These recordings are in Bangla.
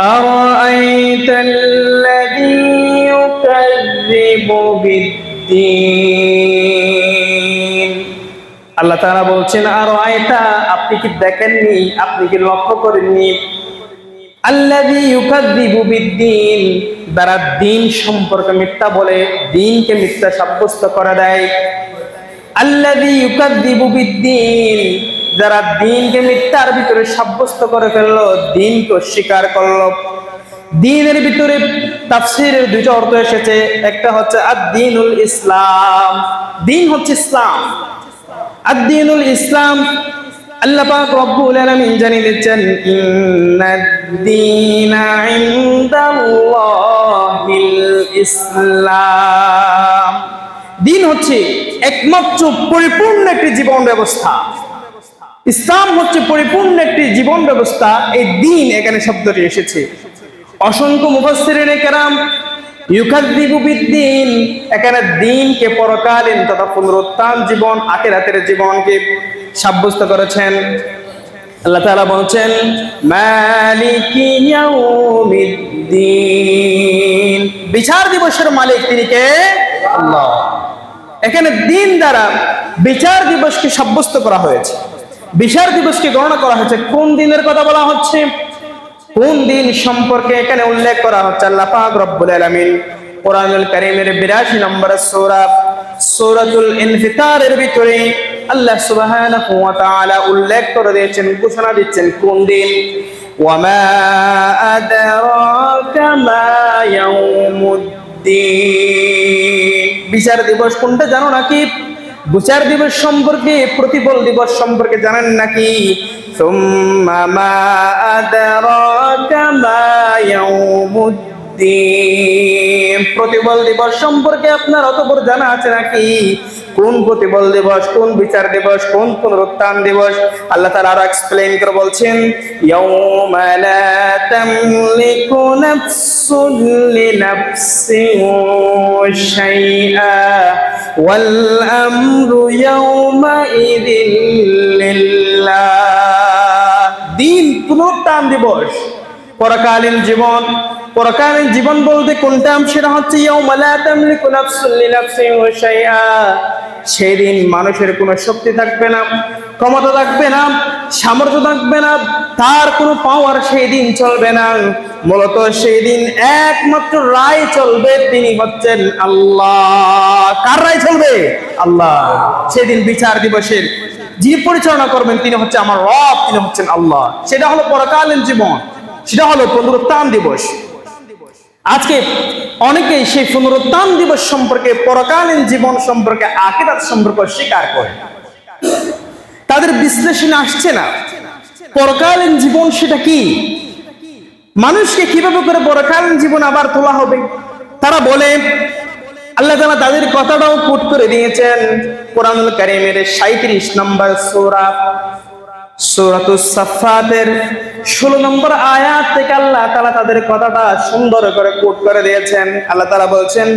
أرأيت الذي يكذب بالدين আল্লাহ তারা বলছেন আর আয়তা আপনি কি দেখেননি আপনি কি লক্ষ্য করেননি আল্লাযী ইউকাযযিবু বিদ্দীন যারা দিন সম্পর্কে মিথ্যা বলে দিনকে মিথ্যা সাব্যস্ত করে দেয় আল্লাযী ইউকাযযিবু বিদ্দীন যারা দিনকে মিথ্যার ভিতরে সাব্যস্ত করে ফেলল, দিনকে অস্বীকার করল। দিনের ভিতরে তাফসিরের দুইটা অর্থ এসেছে। একটা হচ্ছে আদ-দীনুল ইসলাম। দিন হচ্ছে ইসলাম। আদ-দীনুল ইসলাম ইসলাম। দিন হচ্ছে একমাত্র পরিপূর্ণ একটি জীবন ব্যবস্থা। ইসলাম হচ্ছে পরিপূর্ণ একটি জীবন ব্যবস্থা। এই দিন এখানে শব্দটি এসেছে। অসংখ্য মুফাসসিরিন কেরাম এখানে দিনকে পরকালীন তথা পুনরুত্থান জীবন আখিরাতের জীবনকে সাব্যস্ত করেছেন। আল্লাহ তাআলা বলছেন মালিকি ইয়াউমিদ্দিন। বিচার দিবসের মালিক তিনি কে? আল্লাহ। এখানে দিন দ্বারা বিচার দিবসকে সাব্যস্ত করা হয়েছে। বিচার দিবসকে গণনা করা হয়েছে। কোন দিনের কথা বলা হচ্ছে? কোন দিন সম্পর্কে এখানে উল্লেখ করা হচ্ছে? আল্লাহ পাক রব্বুল আলামিন কোরআনুল কারীমের 82 নম্বর সূরা, সূরাতুল ইনফিতারের ভিতরে আল্লাহ সুবহানাহু ওয়া উল্লেখ করে দিয়েছেন, ঘোষণা দিচ্ছেন কোন দিন? ওয়ামা আদরাকা মা ইয়াউমুদ্দিন। বিচার দিবস কোনটা জানো নাকি? বিচার দিবস সম্পর্কে প্রতিফল দিবস সম্পর্কে জানেন নাকি? প্রতিবল দিবস সম্পর্কে আপনার অতপর জানা আছে নাকি? কোন প্রতিবল দিবস কোন বিচার দিবস কোন পুনরুত্থান দিবস? আল্লাহ তারা আরও এক্সপ্লেন করে বলছেন ইয়ৌমালা লা يومئذ لله. দিন পুনরুত্থান দিবস। পরকালীন জীবন পরকালীন জীবন বলতে কোনটা সেটা হচ্ছে সেই মানুষের কোনো শক্তি থাকবে না, ক্ষমতা থাকবে না, সামর্থ্য থাকবে না, তার কোনো পাওয়ার সেই দিন চলবে না। মূলত সেই দিন একমাত্র রায় চলবে, তিনি হচ্ছেন আল্লাহ। কার রায় চলবে? আল্লাহ। সেদিন বিচার দিবসের যিনি পরিচালনা করবেন, তিনি হচ্ছে আমার রব, তিনি হচ্ছেন আল্লাহ। সেটা হলো পরকালীন জীবন, সেটা হলো পুনরুত্থান দিবস। আজকে অনেকেই সেই পুনরুত্থান দিবস সম্পর্কে, পরকালীন জীবন সম্পর্কে আকিদাত সম্পর্ক স্বীকার করে। তাদের বিশ্লেষণে আসছে না। পরকালীন জীবন সেটা কি? মানুষকে কীভাবে করে পরকালীন জীবন আবার তোলা হবে? তারা বলে, আল্লাহ তাআলা তাদের কথাটাও কোট করে দিয়েছেন। কোরআনুল কারীমের 37 নম্বর সূরা সাফফাতের 16 নম্বর আয়াত থেকে আল্লাহ তাআলা তাদের কথাটা সুন্দর করে কোট করে দিয়েছেন। আল্লাহ তাআলা বলছেন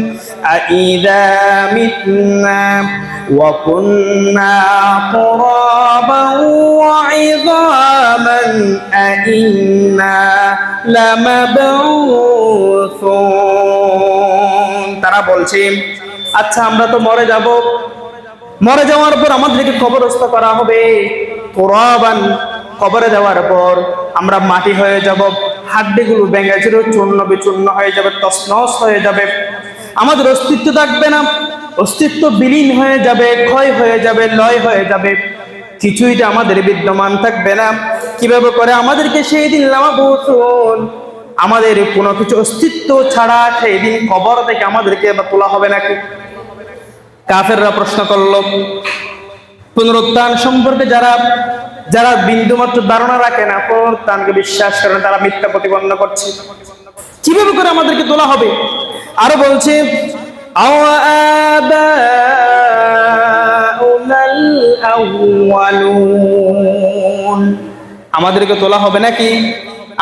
তারা বলছে আচ্ছা আমরা তো মরে যাব। মরে যাওয়ার পর আমাদেরকে কবরস্থ করা হবে। কোরবান কবরে যাওয়ার পর আমরা মাটি হয়ে যাব, হাড্ডিগুলো ভেঙে ছিল চূর্ণ বিচূর্ণ হয়ে যাবে তসনস হয়ে যাবে। আমাদের অস্তিত্ব থাকবে না, অস্তিত্ব বিলীন হয়ে যাবে, ক্ষয় হয়ে যাবে, লয় হয়ে যাবে। কিছুই তো আমাদের বিদ্যমান থাকবে না। কীভাবে করে আমাদেরকে সেই দিন লামা বসুন আমাদের কোনো কিছু অস্তিত্ব ছাড়া সেই দিন কবর থেকে আমাদেরকে তোলা হবে নাকি? কাফেররা প্রশ্ন করল পুনরুত্থান সম্পর্কে যারা যারা বিন্দুমাত্র ধারণা রাখে না, পুনরুত্থানকে বিশ্বাস করে তারা মিথ্যা প্রতিপন্ন করছে। কীভাবে করে আমাদেরকে তোলা হবে? আরও বলছে আমাদেরকে তোলা হবে নাকি?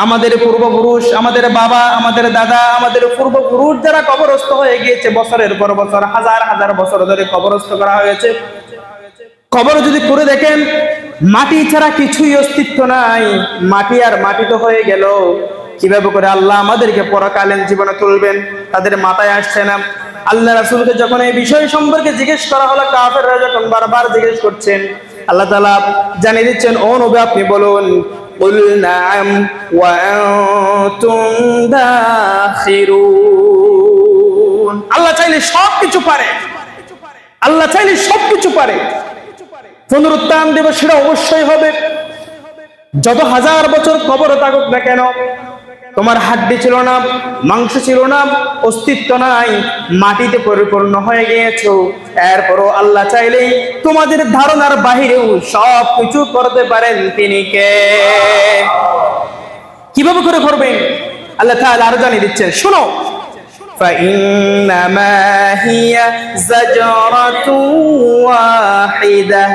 আমাদের পূর্বপুরুষ, আমাদের বাবা, আমাদের দাদা, আমাদের পূর্বপুরুষ যারা কবরস্থ হয়ে গিয়েছে, বছরের পর বছর, হাজার হাজার বছর ধরে কবরস্থ করা হয়েছে কবর যদি করে দেখেন মাটি ছাড়া কিছুই অস্তিত্ব নাই মাটি আর মাটি তো হয়ে গেল কিভাবে করে আল্লাহ আমাদেরকে পরকালীন জীবনে তুলবেন তাদের মাথায় আসছে না আল্লাহ রাসূলকে যখন এই বিষয় সম্পর্কে জিজ্ঞেস করা হলো কাফেররা যখন বারবার জিজ্ঞেস করছেন আল্লাহ তাআলা জানিয়ে দিচ্ছেন ও নবী আপনি বলুন قل نعم وأنتم داخرون আল্লাহ চাইলে সব কিছু পারে আল্লাহ চাইলে সব কিছু পারে পুনরুত্থান দিবস সেটা অবশ্যই হবে যত হাজার বছর কবর থাকুক না কেন তোমার হাড্ডি ছিল না মাংস ছিল না অস্তিত্ব নাই মাটিতে পরিপূর্ণ হয়ে গিয়েছো এরপরও আল্লাহ চাইলেই তোমাদের ধারণার বাহিরেও সব কিছু করতে পারেন তিনি কে কিভাবে করে করবেন আল্লাহ তাআলা আরো জানিয়ে দিচ্ছেন শোনো فإنما هي زجرة واحدة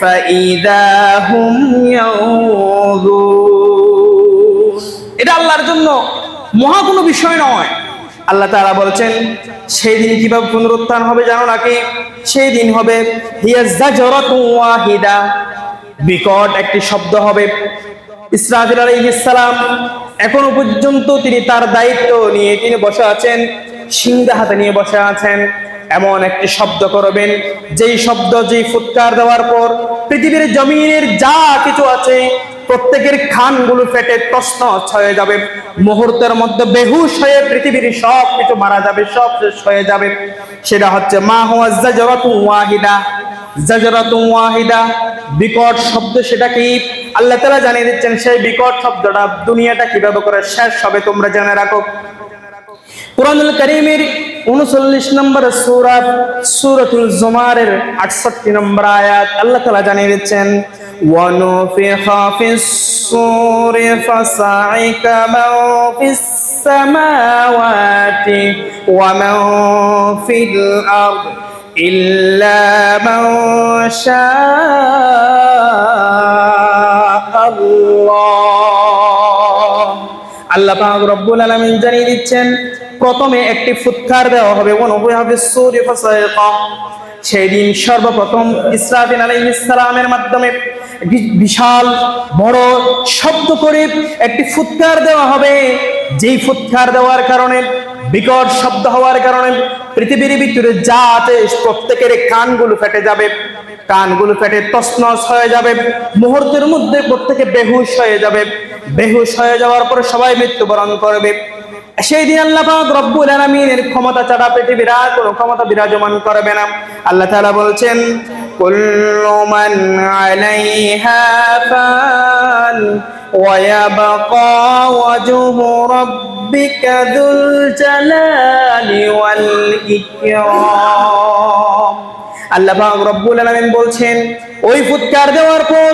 فإذا هم ينظرون এটা আল্লাহর জন্য মহা কোনো বিষয় নয় আল্লাহ তাআলা বলছেন সেই দিন কিভাবে পুনরুত্থান হবে জানো নাকি সেই দিন হবে হিয়া জাজরাতু ওয়াহিদা বিকট একটি শব্দ হবে ইসরাফিল আলাইহিস সালাম এখনো পর্যন্ত তিনি তার দায়িত্ব নিয়ে তিনি বসে আছেন সিংহা হাতে নিয়ে বসে আছেন এমন একটি শব্দ করবেন, যেই শব্দ, যেই ফুৎকার দেওয়ার পর পৃথিবীর জমিনের যা কিছু আছে, প্রত্যেকের খানগুলো ফেটে তসন হয়ে যাবে। মুহূর্তের মধ্যে বেহুশ হয়ে পৃথিবীর সব কিছু মারা যাবে, সব শেষ হয়ে যাবে। সেটা হচ্ছে, মা হুয়া জাজরাতু ওয়াহিদা। জাজরাতু ওয়াহিদা, বিকট শব্দ সেটা কি আল্লাহ তাআলা জানিয়ে দিচ্ছেন, সেই বিকট শব্দটা দুনিয়াটা কীভাবে করে শেষ হবে তোমরা জেনে রাখো। কোরআনুল করিমের উনচল্লিশ নম্বর সূরা সূরাতুল জুমারের 68 নম্বর আয়াত আল্লাহ তাআলা জানিয়ে দিচ্ছেন ونفخ في الصور فصعق من في السماوات ومن في الأرض إلا من شاء الله আল্লাহ পাক রব্বুল আলামিন জানিয়ে দিচ্ছেন প্রথমে একটি ফুৎকার দেওয়া হবে। ওয়ানুবিহাবিসসূরি ফাসাইকা সেই দিন সর্বপ্রথম ইসরাফিল আলাইহিস সালামের মাধ্যমে বিশাল, বড় শব্দ করে একটি ফুৎকার দেওয়া হবে। যেই ফুৎকার দেওয়ার কারণে, বিকট শব্দ হওয়ার কারণে পৃথিবীর ভিতরে যা আছে প্রত্যেকের কানগুলো ফেটে যাবে। কানগুলো ফেটে তসনস হয়ে যাবে। মুহূর্তের মধ্যে প্রত্যেকে বেহুশ হয়ে যাবে। বেহুশ হয়ে যাওয়ার পরে সবাই মৃত্যুবরণ করবে। সেই দিন আল্লাহ পাক রব্বুল আলামিনের ক্ষমতা ছাড়া পৃথিবীর আর কোনো ক্ষমতা বিরাজমান করবে না আল্লাহ তাআলা বলছেন কুল্লু মান আলাইহা ফান ويبقى وجه ربك ذو الجلال والإكرام আল্লাহ পাক রব্বুল আলামিন বলছেন ওই ফুৎকার দেওয়ার পর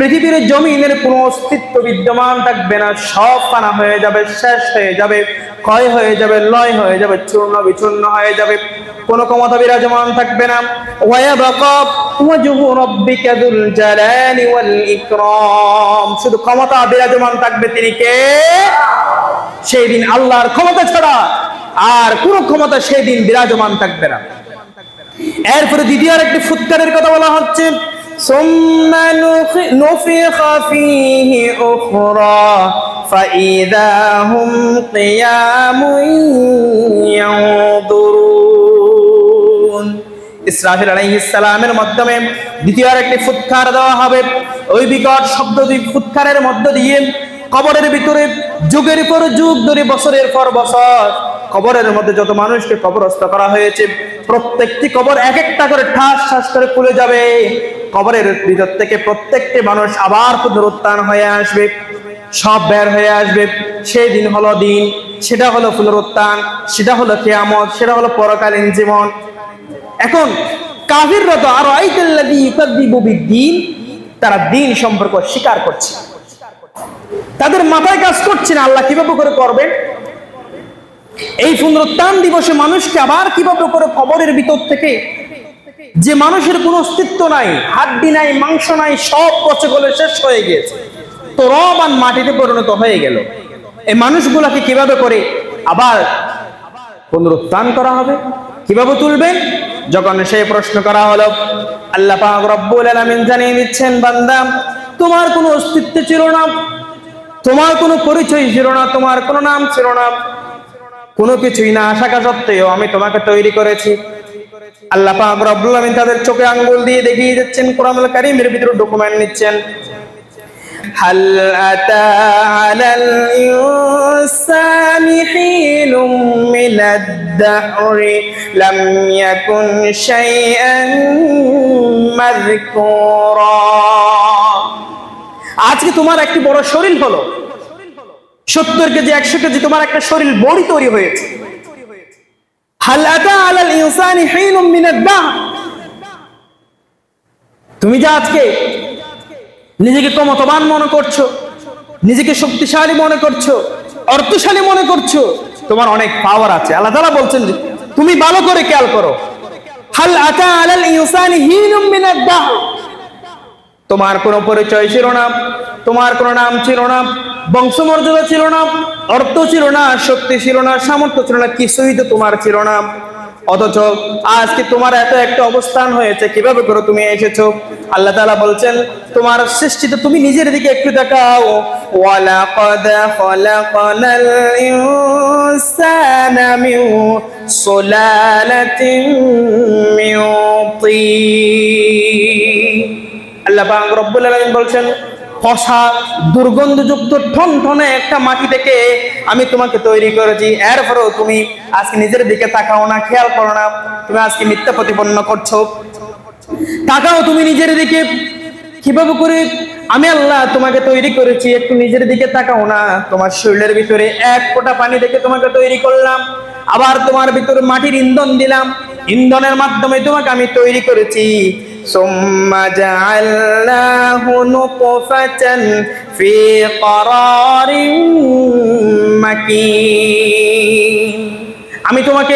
পৃথিবীর জমিনের কোনো অস্তিত্ব বিদ্যমান থাকবে না। সব ফানা হয়ে যাবে, শেষ হয়ে যাবে, ক্ষয় হয়ে যাবে, লয় হয়ে যাবে, চূর্ণ বিচূর্ণ হয়ে যাবে। কোনো ক্ষমতা বিরাজমান থাকবে না। ওয়ায়াবাকা ওয়াজহু রাব্বিকা যুল জালালি ওয়াল ইকরাম। শুধু ক্ষমতা বিরাজমান থাকবে তিনি কে? সেই দিন আল্লাহর ক্ষমতা ছাড়া আর কোনো ক্ষমতা সেই দিন বিরাজমান থাকবে না। এরপরে দ্বিতীয় আরেকটি ফুৎকারের কথা বলা হচ্ছে ثم نخ- نفخ فيه أخرى فإذا هم قيام ينظرون ইসরাফিল আলাইহিস সালামের মাধ্যমে দ্বিতীয় আরেকটি ফুৎকার দেওয়া হবে ওই বিকট শব্দ দুই ফুৎকারের মধ্য দিয়ে কবরের ভিতরে যুগের পর যুগ ধরে বছরের পর বছর কবরের মধ্যে যত মানুষকে কবরস্থ করা হয়েছে প্রত্যেকটি কবর এক একটা করে ঠাস ঠাস করে খুলে যাবে কবরের ভিতর থেকে প্রত্যেকটি মানুষ আবার পুনরুত্থান হয়ে আসবে, সব বের হয়ে আসবে। সেই দিন হলো দিন, সেটা হলো পুনরুত্থান সেটা হলো কেয়ামত, সেটা হলো পরকালীন জীবন। এখন কাফিররা তো আরও বিদ্দীন, তারা দিন সম্পর্ক স্বীকার করছে। তাদের মাথায় কাজ করছে না, আল্লাহ কীভাবে করে করবেন? এই পুনরুত্থান দিবসে মানুষকে আবার কীভাবে করে কবরের ভিতর থেকে যে মানুষের কোনো অস্তিত্ব নাই, হাড্ডি নাই, মাংস নাই, সব পচে গলে শেষ হয়ে গিয়েছে। তো রবান মাটিতে পরিণত হয়ে গেল। এই মানুষগুলাকে কীভাবে করে আবার পুনরুত্থান করা হবে? কীভাবে তুলবেন যখন সেই প্রশ্ন করা হলো, আল্লাহ জানিয়ে দিচ্ছেন, বান্দা, তোমার কোনো অস্তিত্ব ছিল না, তোমার কোনো পরিচয় ছিল না, তোমার কোনো নাম ছিল না, কোনো কিছুই না। আশা সত্ত্বেও আমি তোমাকে তৈরি করেছি। আল্লাহ তাদের চোখে আঙ্গুল দিয়ে দেখিয়ে যাচ্ছেন ভিতরে ডকুমেন্ট নিচ্ছেন। আজকে তোমার একটি বড় শরীর হলো। সত্তর কেজি, একশো কেজি তোমার একটা শরীর বড়ি তৈরি হয়েছে। তুমি যে আজকে নিজেকে ক্ষমতাবান মনে করছ, নিজেকে শক্তিশালী মনে করছ, অর্থশালী মনে করছ, তোমার অনেক পাওয়ার আছে। আল্লাহ তালা বলছেন যে, তুমি ভালো করে খেয়াল করো। হাল আতা আলাল ইনসানি হিনুম মিনাদ দাহর তোমার কোনো পরিচয় ছিল না, তোমার কোনো নাম ছিল না বংশমর্যাদা ছিল না, অর্থ ছিল না, শক্তি ছিল না, সামর্থ্য ছিল না, কিছুই তো তোমার ছিল না। অথচ আজকে তোমার এত একটা অবস্থান হয়েছে, কীভাবে করে তুমি এসেছ? আল্লাহ তাআলা বলছেন, তোমার সৃষ্টিতে তুমি নিজের দিকে একটু তাকাও। ওয়ালাকাদ খলাকনাল ইনসানা মিন সুলালাতিন মিন তিন। আল্লাহ পাক রব্বুল আলামিন বলছেন ফসা দুর্গন্ধযুক্ত ঠন ঠনে একটা মাটি থেকে আমি তোমাকে তৈরি করেছি। এরপরেও তুমি আজকে নিজের দিকে তাকাও না, খেয়াল করো না। তুমি আজকে মিথ্যা প্রতিপন্ন করছ। তাকাও তুমি নিজের দিকে। কীভাবে করে আমি আল্লাহ তোমাকে তৈরি করেছি, একটু নিজের দিকে তাকাও না। তোমার শরীরের ভিতরে এক ফোঁটা পানি দেখে তোমাকে তৈরি করলাম। আবার তোমার ভিতরে মাটির ইন্ধন দিলাম। ইন্ধনের মাধ্যমে তোমাকে আমি তৈরি করেছি। ثم جعلناه نطفة في قرار مكين আমি তোমাকে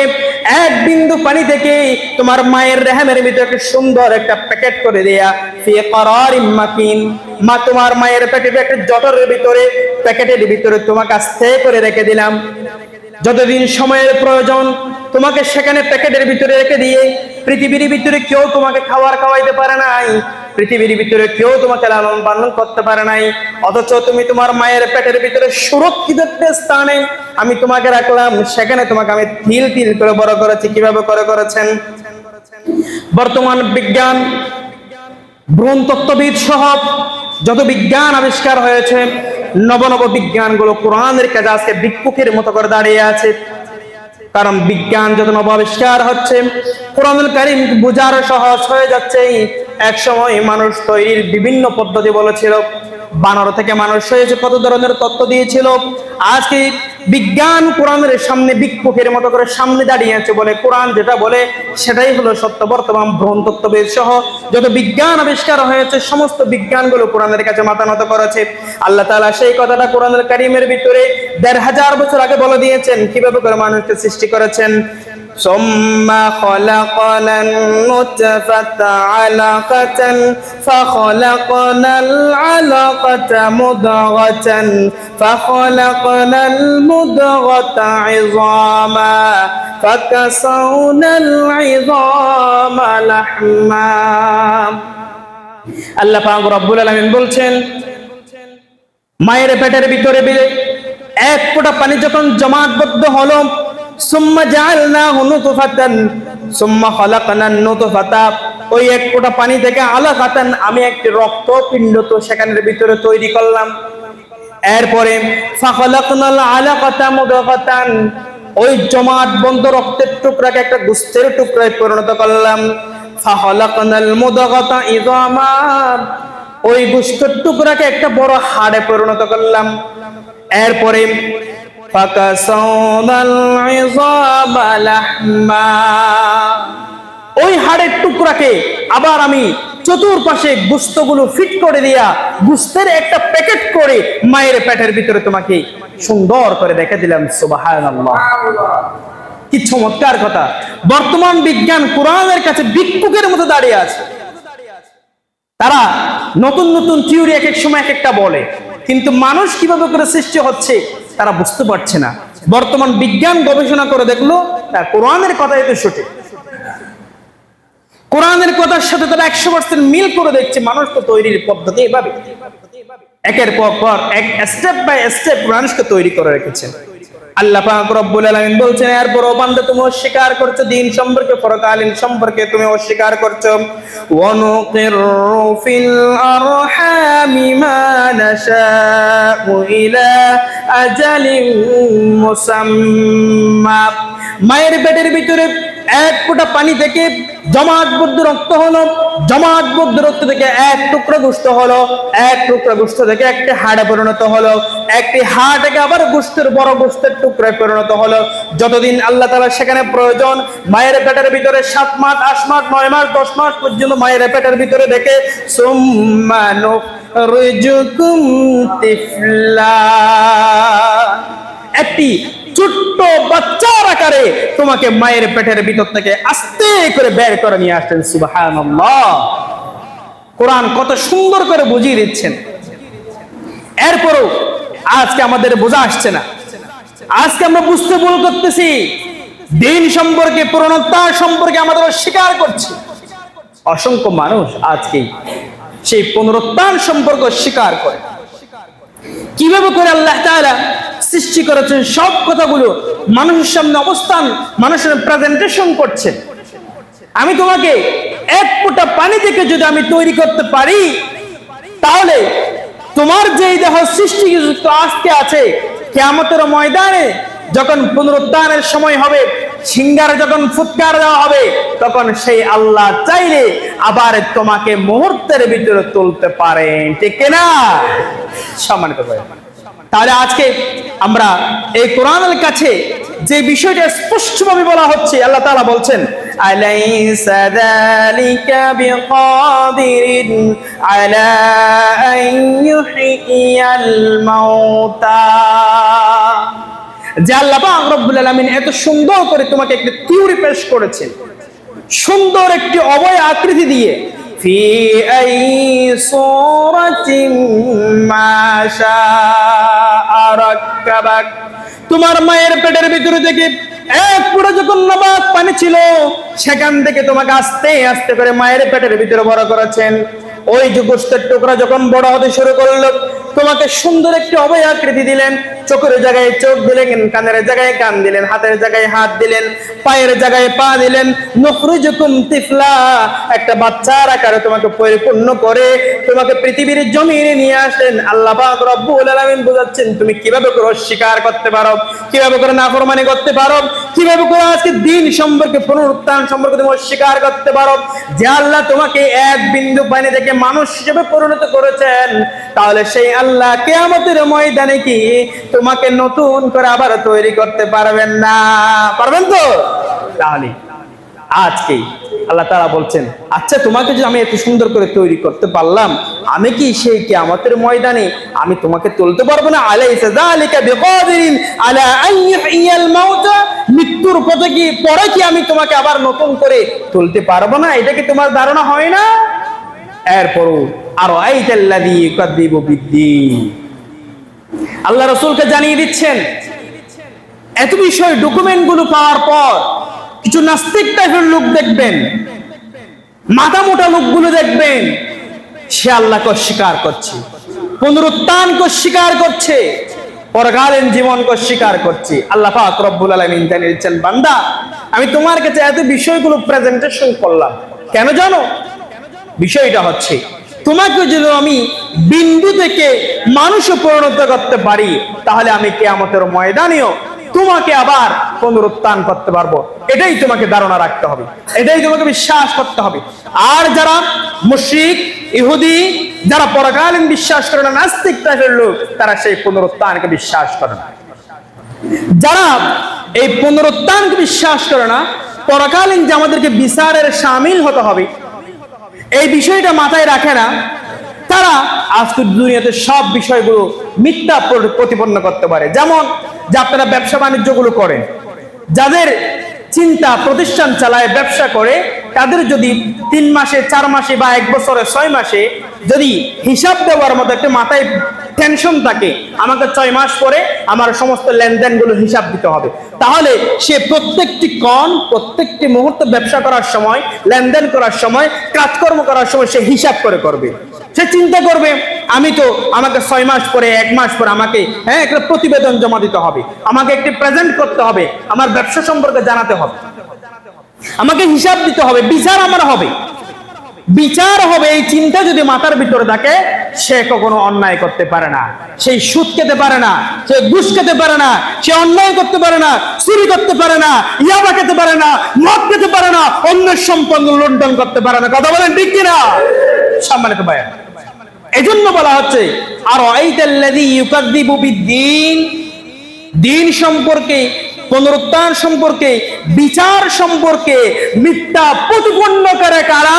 এক বিন্দু পানি থেকে তোমার মায়ের রেহামের ভিতরে একটা সুন্দর একটা প্যাকেট করে দেয়া ফি করারিম মাকিন মা তোমার মায়ের প্যাকেটে একটা জটরের ভিতরে প্যাকেটের ভিতরে তোমাকে আস্তে করে রেখে দিলাম যতদিন সময়ের প্রয়োজন তোমাকে সেখানে প্যাকেটের ভিতরে রেখে দিয়ে পৃথিবীর ভিতরে কেউ তোমাকে খাবার খাওয়াইতে পারে নাই। পৃথিবীর ভিতরে কেউ তোমাকে লালন পালন করতে পারে নাই। অথচ তুমি তোমার মায়ের পেটের ভিতরে সুরক্ষিত স্থানে আমি তোমাকে রাখলাম, সেখানে তোমাকে আমি তিল তিল করে বড় করেছি। কীভাবে করে করেছেন? বর্তমান বিজ্ঞান ভ্রূণ তত্ত্ববিদ সহ যত বিজ্ঞান আবিষ্কার হয়েছে নব নব বিজ্ঞানগুলো কোরআনের কাছে আজকে ভিক্ষুকের মতো করে দাঁড়িয়ে আছে। কারণ বিজ্ঞান যত নব আবিষ্কার হচ্ছে, কোরআনুল কারিম বোঝার সহজ হয়ে যাচ্ছে। এক সময় মানুষ তৈরির বিভিন্ন পদ্ধতি বলেছিল, বানর থেকে মানুষ হয়েছে কত ধরনের তত্ত্ব দিয়েছিল। আজকে বিজ্ঞান কোরআনের সামনে বিক্ষোভের মতো করে সামনে দাঁড়িয়ে আছে বলে কোরআন যেটা বলে, সেটাই হলো সত্য। বর্তমান ভ্রমণ তত্ত্ববেদ সহ যত বিজ্ঞান আবিষ্কার হয়েছে, সমস্ত বিজ্ঞানগুলো কোরআনের কাছে মাতানত করেছে। আল্লাহ তালা সেই কথাটা কোরআনের কারিমের ভিতরে দেড় হাজার বছর আগে বলে দিয়েছেন। কীভাবে করে মানুষকে সৃষ্টি করেছেন? ثم خلقنا النطفة علقة فخلقنا العلقة مضغة فخلقنا المضغة عظاما فكسونا العظام لحما আল্লাহ পাক রব্বুল আলামিন বলছেন মায়ের পেটের ভিতরে বিলে এক ফোঁটা পানি যখন জমাটবদ্ধ হলো সুম্মা ওই এক ফোঁটা পানি থেকে আমি একটি রক্তপিণ্ড তো সেখানের ভিতরে তৈরি করলাম। এরপরে ওই জমাট বন্ধ রক্তের টুকরাকে একটা গুস্তের টুকরায় পরিণত করলাম। ওই গুস্তের টুকরাকে একটা বড় হাড়ে পরিণত করলাম। এরপরে ওই হাড়ের টুকরাকে আবার আমি চতুর্পাশে গুস্তগুলো ফিট করে দিয়া গুস্তের একটা প্যাকেট করে মায়ের পেটের ভিতরে তোমাকে সুন্দর করে রেখে দিলাম, সুবহানাল্লাহ। কি চমৎকার কথা। বর্তমান বিজ্ঞান কোরআনের কাছে বিক্ষুকের মতো দাঁড়িয়ে আছে। তারা নতুন নতুন থিওরি এক এক সময় এক একটা বলে। কিন্তু মানুষ কীভাবে করে সৃষ্টি হচ্ছে তারা বুঝতে পারছে না। বর্তমান বিজ্ঞান গবেষণা করে দেখল কোরআনের কথা এতে সঠিক। কোরআনের কথার সাথে তারা একশো পার্সেন্ট মিল করে দেখছে, মানুষ তো তৈরির পদ্ধতি এভাবে। একের পর পর এক স্টেপ বাই স্টেপ মানুষকে তৈরি করে রেখেছেন আল্লাহ পাক রব্বুল আলামিন বলছেন এরপর বান্দা তুমি অস্বীকার করছ, দিন সম্পর্কে, পরকালীন সম্পর্কে তুমি অস্বীকার করছ। ওয়ানুকিরু ফিল আরহামি মা নাশাউ ইলা আজালিন মুসাম্মা। মায়ের পেটের ভিতরে এক ফোঁটা পানি থেকে জমাট বদ্ধ রক্ত হলো, জমাট বদ্ধ রক্ত থেকে এক টুকরো গোস্ত হলো, এক টুকরো গোস্ত থেকে একটি হাড়ে পরিণত হলো, একটি হাড় থেকে আবার গোস্তের বড় গোস্তের টুকরায় পরিণত হলো। যতদিন আল্লাহ তালা সেখানে প্রয়োজন, মায়ের পেটের ভিতরে সাত মাস, আট মাস, নয় মাস, দশ মাস পর্যন্ত মায়ের পেটের ভিতরে দেখে সুম্মানু রুজুকুম তিফলা। একটি ছোট্ট বাচ্চার আকারে তোমাকে মায়ের পেটের ভিতর থেকে আস্তে করে বের করে নিয়ে আসছেন, সুবহানাল্লাহ। কোরআন কত সুন্দর করে বুঝিয়ে দিচ্ছেন। এরপরও আজকে আমাদের বোঝা আসছে না। আজকে আমরা বুঝতে ভুল করতেছি। দিন সম্পর্কে পুরনতা সম্পর্কে আমাদের স্বীকার করছি। অসংখ্য মানুষ আজকে সেই পুনরুত্থান সম্পর্ক স্বীকার করে। কীভাবে করে আল্লাহ তাআলা সৃষ্টি করেছেন, সব কথাগুলো মানুষের সামনে অবস্থান, মানুষের প্রেজেন্টেশন করছেন। আমি তোমাকে এক ফোঁটা পানি থেকে যদি আমি তৈরি করতে পারি, তাহলে তোমার যে দেহ সৃষ্টি আজকে আছে কেমতের ময়দানে যখন পুনরুত্থানের সময় হবে, সিঙ্গার যখন ফুৎকার দেওয়া হবে, তখন সেই আল্লাহ চাইলে আবার তোমাকে মুহূর্তের ভিতরে তুলতে পারেন। ঠিক না সম্মানিত তাহলে আজকে আমরা এই কোরআনের কাছে যে বিষয়টা স্পষ্টভাবে বলা হচ্ছে, আল্লাহ তালা বলছেন এত সুন্দর করে তোমাকে একটি থিওরি পেশ করেছেন, সুন্দর একটি অবয় আকৃতি দিয়ে, ফি আই সূরাতিন মা শাআ রাক্কাবাক তোমার মায়ের পেটের ভিতরে থেকে এক পুরো যখন নবাব পানি ছিল, সেখান থেকে তোমাকে আস্তে আস্তে করে মায়ের পেটের ভিতরে বড় করেছেন। ওই যে টুকরা যখন বড় হতে শুরু করল, তোমাকে সুন্দর একটি অবয় আকৃতি দিলেন। চোখের জায়গায় চোখ দিলেন, কানের জায়গায় কান দিলেন, হাতের জায়গায় হাত দিলেন, পায়ের জায়গায় পা দিলেন। নখরুজুকুম তিফলা, একটা বাচ্চার আকারে তোমাকে পরিপূর্ণ করে তোমাকে পৃথিবীর জমিনে নিয়ে আসেন আল্লাহ পাক রব্বুল আলামিন বোঝাচ্ছেন, তুমি কীভাবে করে অস্বীকার করতে পারো, কীভাবে করে নাফরমানি করতে পারো, কীভাবে করে আজকে দিন সম্পর্কে, পুনরুত্থান সম্পর্কে তুমি অস্বীকার করতে পারো। যে আল্লাহ তোমাকে এক বিন্দু পানি থেকে মানুষ হিসেবে পরিণত করেছেন, তাহলে সেই আল্লাহ কেয়ামতের ময়দানে কি তোমাকে নতুন করে আবার তৈরি করতে পারবেন না। পারবেন তো? তাহলে, আজকে আল্লাহ তারা বলছেন আচ্ছা তোমাকে যদি আমি এত সুন্দর করে তৈরি করতে পারলাম, আমি কি সেই কিয়ামতের ময়দানে আমি তোমাকে তুলতে পারব না? মৃত্যুর পথে কি, পরে কি আমি তোমাকে আবার নতুন করে তুলতে পারব না? এটা কি তোমার ধারণা হয় না? এরপরও আরও আইতাল্লাযী ইউকাদ্দিবু বিদ্দীন। আল্লাহ রসুলকে জানিয়ে দিচ্ছেন, এত বিষয় ডকুমেন্টগুলো পাওয়ার পর কিছু নাস্তিক টাইপের লোক দেখবেন, মাথা মোটা লোকগুলো দেখবেন, সে আল্লাহকে অস্বীকার করছে, পুনরুত্থানকে অস্বীকার করছে, পরকালীন জীবনকে অস্বীকার করছে। আল্লাহ পাক রব্বুল আলামিন দিচ্ছেন, বান্দা, আমি তোমার কাছে এত বিষয়গুলো প্রেজেন্টেশন করলাম। কেন জানো? বিষয়টা হচ্ছে তোমাকে যদি আমি বিন্দু থেকে মানুষে পরিণত করতে পারি, তাহলে আমি কেয়ামতের ময়দানেও তোমাকে আবার পুনরুত্থান করতে পারব। এটাই তোমাকে ধারণা রাখতে হবে। এটাই তোমাকে বিশ্বাস করতে হবে। আর যারা মুশিক ইহুদি, যারা পরকালীন বিশ্বাস করে না, নাস্তিক টাইপের লোক, তারা সেই পুনরুত্থানকে বিশ্বাস করে না। যারা এই পুনরুত্থানকে বিশ্বাস করে না, পরকালীন যে আমাদেরকে বিচারের সামিল হতে হবে এই বিষয়টা মাথায় রাখে না। তারা আজকের দুনিয়াতে সব বিষয়গুলো মিথ্যা প্রতিপন্ন করতে পারে। যেমন যে আপনারা ব্যবসা বাণিজ্যগুলো করেন, যাদের চিন্তা প্রতিষ্ঠান চালায়, ব্যবসা করে, তাদের যদি তিন মাসে, চার মাসে বা এক বছরে ছয় মাসে যদি হিসাব দেওয়ার মতো একটা মাথায় টেনশন থাকে। আমাকে ছয় মাস পরে আমার সমস্ত লেনদেনগুলো হিসাব দিতে হবে। তাহলে সে প্রত্যেকটি কণ প্রত্যেকটি মুহূর্ত ব্যবসা করার সময়, লেনদেন করার সময়, কাজকর্ম করার সময় সে হিসাব করে করবে। সে চিন্তা করবে, আমি তো আমাকে ছয় মাস পরে, এক মাস পরে আমাকে হ্যাঁ একটা প্রতিবেদন জমা দিতে হবে। আমাকে একটি প্রেজেন্ট করতে হবে, আমার ব্যবসা সম্পর্কে জানাতে হবে। আমাকে হিসাব দিতে হবে, বিচার আমার হবে। বিচার হবে, এই চিন্তা যদি মাথার ভিতরে থাকে, সে কখনো অন্যায় করতে পারে না। সেই সুদ খেতে পারে না, সে ঘুষ খেতে পারে না, সে অন্যায় করতে পারে না, চুরি করতে পারে না, ইয়াবা খেতে পারে না, মদ খেতে পারে না, অন্যের সম্পদ লুণ্ঠন করতে পারে না। কথা বলেন ঠিক কিনা? সম্মানিত ভাইয়া এজন্য বলা হচ্ছে আর দিন সম্পর্কে পুনরুত্থান সম্পর্কে, বিচার সম্পর্কে, মিথ্যা প্রতিপন্ন করে? কারা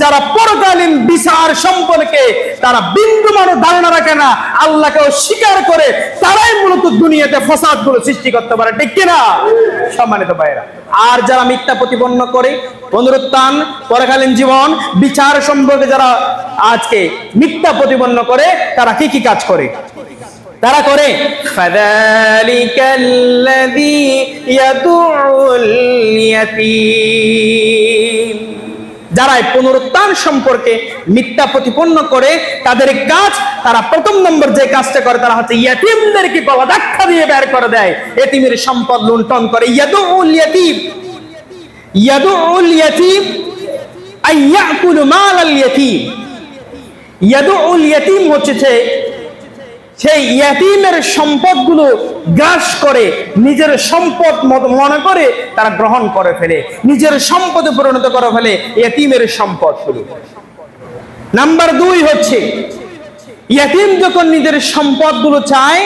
যারা পরকালীন বিচার সম্পর্কে তারা বিন্দু মানো ধারণা রাখে না আল্লাহকে স্বীকার করে তারাই মূলত দুনিয়াতে ফসাদগুলো সৃষ্টি করতে পারে। ঠিক কিনা? সম্মানিত ভাইরা আর যারা মিথ্যা প্রতিপন্ন করে, পুনরুত্থান, পরকালীন জীবন, বিচার সম্পর্কে যারা আজকে মিথ্যা প্রতিপন্ন করে, তারা কি কি কাজ করে? তারা করে। যারা পুনরুত্থান সম্পর্কে মিথ্যা প্রতিপন্ন করে তাদের কাজ তারা প্রথম নম্বর যে কাজটা করে তারা হচ্ছে ইয়াতিমদেরকে পদাক্ষা দিয়ে বের করে দেয়। এতিমের সম্পদ লুণ্ঠন করে। ইয়াদুল ইয়াতীম। ইয়াদুল ইয়াতীম আইয়াকুলু মালাল ইয়াতীম। ইয়াদুল ইয়াতীম হচ্ছে সেই ইয়াতিমের সম্পদগুলো গ্রাস করে, নিজের সম্পদ মনে করে তারা গ্রহণ করে ফেলে, নিজের সম্পদে পরিণত করে ফেলে ইয়াতিমের সম্পদগুলো নাম্বার দুই হচ্ছে, ইয়াতিম যখন নিজের সম্পদগুলো চায়,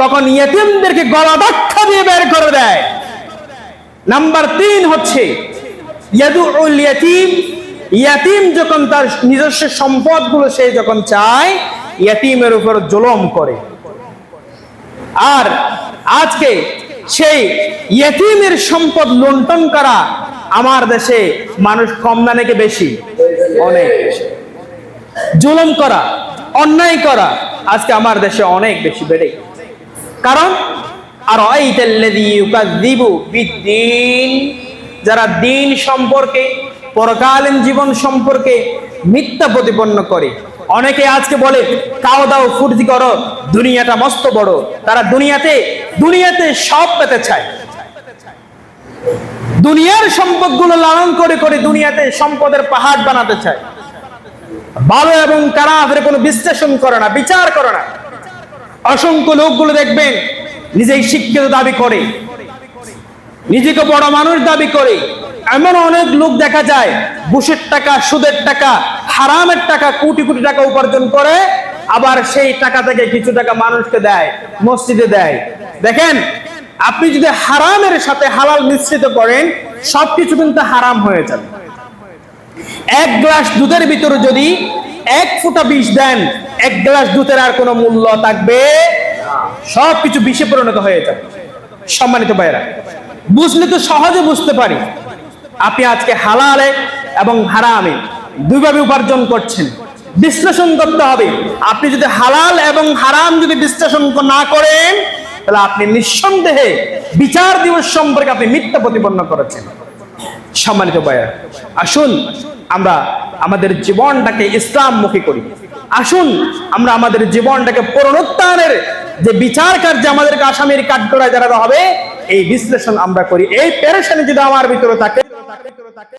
তখন ইয়াতিমদেরকে গলা ধাক্কা দিয়ে বের করে দেয়। নাম্বার তিন হচ্ছে ইয়াতিম ইয়াতিম যখন তার নিজস্ব সম্পদগুলো সে যখন চায় ইয়াতিমের উপর জুলম করে। আর আজকে সেই ইয়েতিমের সম্পদ লুণ্ঠন করা আমার দেশে মানুষ কম না বেশি? অনেক জুলুম করা, অন্যায় করা আজকে আমার দেশে অনেক বেশি বেড়ে। কারণ আর যারা দিন সম্পর্কে, পরকালীন জীবন সম্পর্কে মিথ্যা প্রতিপন্ন করে অনেকে আজকে বলে, খাও দাও, ফুর্তি করো, দুনিয়াটা মস্ত বড়। তারা দুনিয়াতে দুনিয়াতে সব পেতে চায়। দুনিয়ার সম্পদগুলো লালন করে করে দুনিয়াতে সম্পদের পাহাড় বানাতে চায়। ভালো এবং খারাপের কোনো বিশ্লেষণ করে না, বিচার করে না। অসংখ্য লোকগুলো দেখবেন, নিজেই শিক্ষিত দাবি করে। নিজেকে বড় মানুষ দাবি করে। এমন অনেক লোক দেখা যায়, বুসের টাকা, সুদের টাকা, হারামের টাকা, কোটি কোটি টাকা উপার্জন করে, আবার সেই টাকা থেকে কিছু টাকা মানুষকে দেয়, মসজিদে দেয়। দেখেন, আপনি যদি হারামের সাথে হালাল মিশ্রিত করেন, সবকিছু কিন্তু হারাম হয়ে যাবে। এক গ্লাস দুধের ভিতরে যদি এক ফোঁটা বিষ দেন, এক গ্লাস দুধের আর কোনো মূল্য থাকবে সব কিছু বিষে পরিণত হয়ে যাবে। সম্মানিত ভাইরা বুঝলে তো সহজে বুঝতে পারি। আপনি আজকে হালালে এবং হারামে দুইভাবে উপার্জন করছেন। বিশ্লেষণ করতে হবে। আপনি যদি হালাল এবং হারাম যদি বিশ্লেষণ না করেন, তাহলে আপনি নিঃসন্দেহে বিচার দিবস সম্পর্কে আপনি মিথ্যা প্রতিপন্ন করেছেন। সম্মানিত ভাইয়া, আসুন আমরা আমাদের জীবনটাকে ইসলামমুখী করি। আসুন আমরা আমাদের জীবনটাকে পুনরুত্থানের যে বিচার কার্য আমাদেরকে আসামির কাঠগড়ায় যারা হবে, এই বিশ্লেষণ আমরা করি। এই পেরেশানি যদি আমার ভিতরে থাকে তাকে